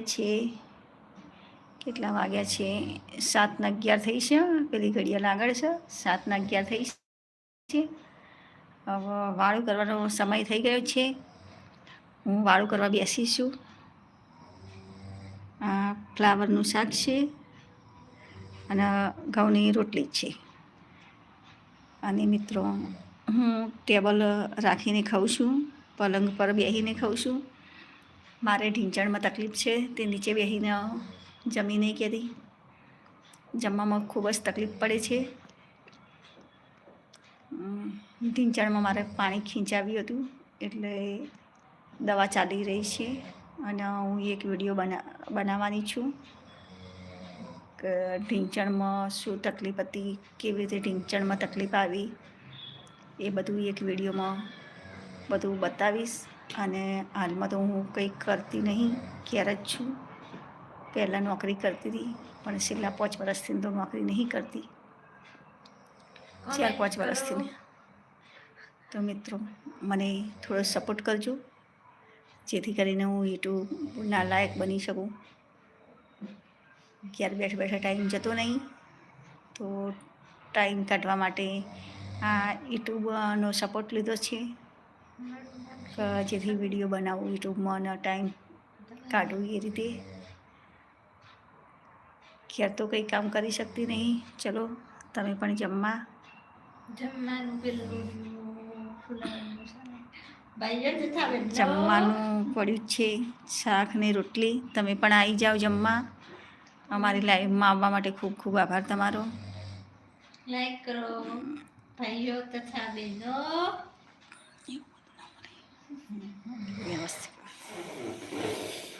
છે. કેટલા વાગ્યા છે? સાતના અગિયાર થઈ છે પેલી ઘડિયાળ આગળ છે. સાતના અગિયાર થઈ છે. હવે વાળું કરવાનો સમય થઈ ગયો છે. હું વાળું કરવા બેસીશું આ ફ્લાવરનું શાક છે અને ઘઉંની રોટલી છે. અને મિત્રો, હું ટેબલ રાખીને ખાઉં છું, પલંગ પર બેસીને ખાઉં છું. મારે ઢીંચણમાં તકલીફ છે, તે નીચે બેસીને જમી નહીં કહેતી જમવામાં ખૂબ જ તકલીફ પડે છે. ઢીંચણમાં મારે પાણી ખીંચાવ્યું હતું, એટલે દવા ચાલી રહી છે અને હું એક વીડિયો બના, બનાવવાની છું કે ઢીંચણમાં શું તકલીફ હતી, કેવી રીતે ઢીંચણમાં તકલીફ આવી, એ બધું એક વિડીયોમાં બધું બતાવીશ. અને હાલમાં તો હું કંઈ કરતી નહીં ક્યારે જ છું. પહેલાં નોકરી કરતી હતી, પણ છેલ્લા પાંચ વર્ષથી તો નોકરી નહીં કરતી. ચાર પાંચ વર્ષથી. તો મિત્રો, મને થોડો સપોર્ટ કરજો, જેથી કરીને હું યુટ્યુબના લાયક બની શકું. ક્યારે બેઠા બેઠા ટાઈમ જતો નહીં, તો ટાઈમ કાઢવા માટે આ યુટ્યુબનો સપોર્ટ લીધો છે. જેથી વીડિયો બનાવું યુટ્યુબમાં અને ટાઈમ કાઢવું એ રીતે. ઘેર તો કંઈ કામ કરી શકતી નહીં. ચલો તમે પણ જમવા. જમવાનું પેલું. જમવાનું પડ્યું છે. શાક ને રોટલી. તમે પણ આવી જાઓ જમવા. અમારી લાઈવમાં આવવા માટે ખૂબ ખૂબ આભાર તમારો. લાઈક કરો ભાઈઓ તથા બહેનો. વ્યવસ્થિત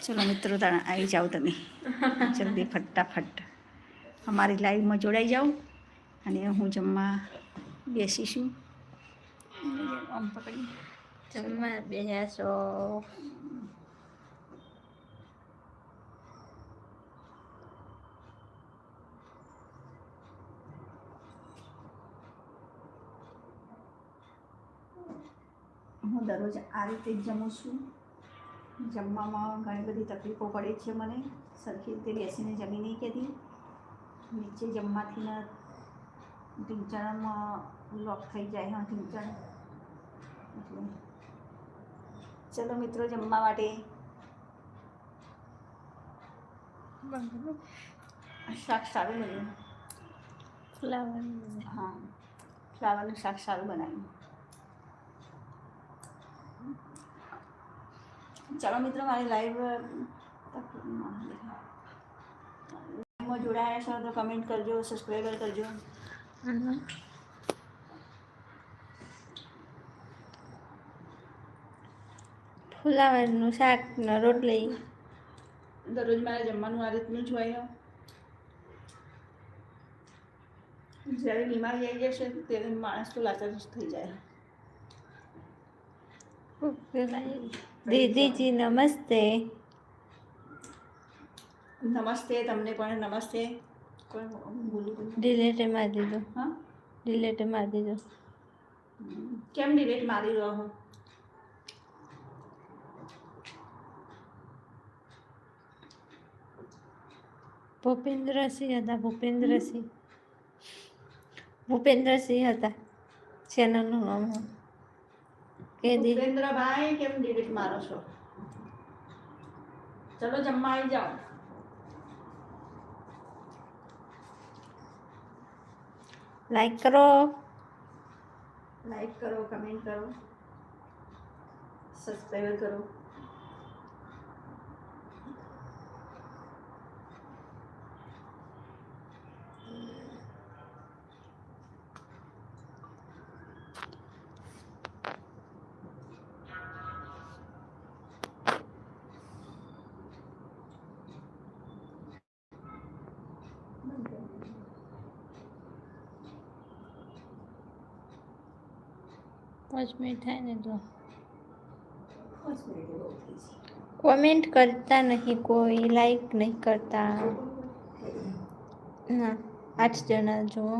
ચલો મિત્રો, તાણા આવી જાઓ તમે. જલ્દી, ફટાફટ. અમારી લાઈવમાં જોડાઈ જાઓ અને હું જમવા બેસીશું આમ પકડી. જમવા બેસો હું દરરોજ આ રીતે જ જમું છું. જમવામાં ઘણી બધી તકલીફો પડે છે મને. સરખી રીતે બેસીને જમી નહીં કહેતી નીચે જમવાથી ને ઢીંચણમાં લોક થઈ જાય હા ઢીંચણ એટલે ચલો મિત્રો જમવા માટે. શાક સારું બન્યું. ફ્લાવર હા ફ્લાવરનું શાક સારું બનાવ્યું. ચાલો મિત્રો મારી લાઈવ લાઈવમાં જોડાયા છો તો કમેન્ટ કરજો સબસ્ક્રાઈબર કરજો. ફુલાવાનું શાક ને રોટલી. દરરોજ મારે જમવાનું આ રીતનું જ હોય જ્યારે બીમારી આવી જશે ત્યારે માણસ તો લાચાર થઈ જાય. દીદીજી નમસ્તે. નમસ્તે તમને પણ નમસ્તે. ડિલેટ મારી દીધો. હા? ડિલેટ મારી દીધો. કેમ ડિલેટ મારી રહ્યો હું ભૂપેન્દ્રસિંહ હતા ભૂપેન્દ્રસિંહ. ભૂપેન્દ્રસિંહ હતા. ચેનલનું નામ કે દી ભૂપેન્દ્રભાઈ કેમ ડિલીટ મારો છો ચલો જમવા આવી જાઓ લાઈક કરો લાઈક કરો કમેન્ટ કરો સબસ્ક્રાઈબ કરો પાંચ મિનિટ થાય ને તો. કોમેન્ટ કરતા નહીં કોઈ લાઈક નહીં કરતા. ના આઠ જણા જુઓ?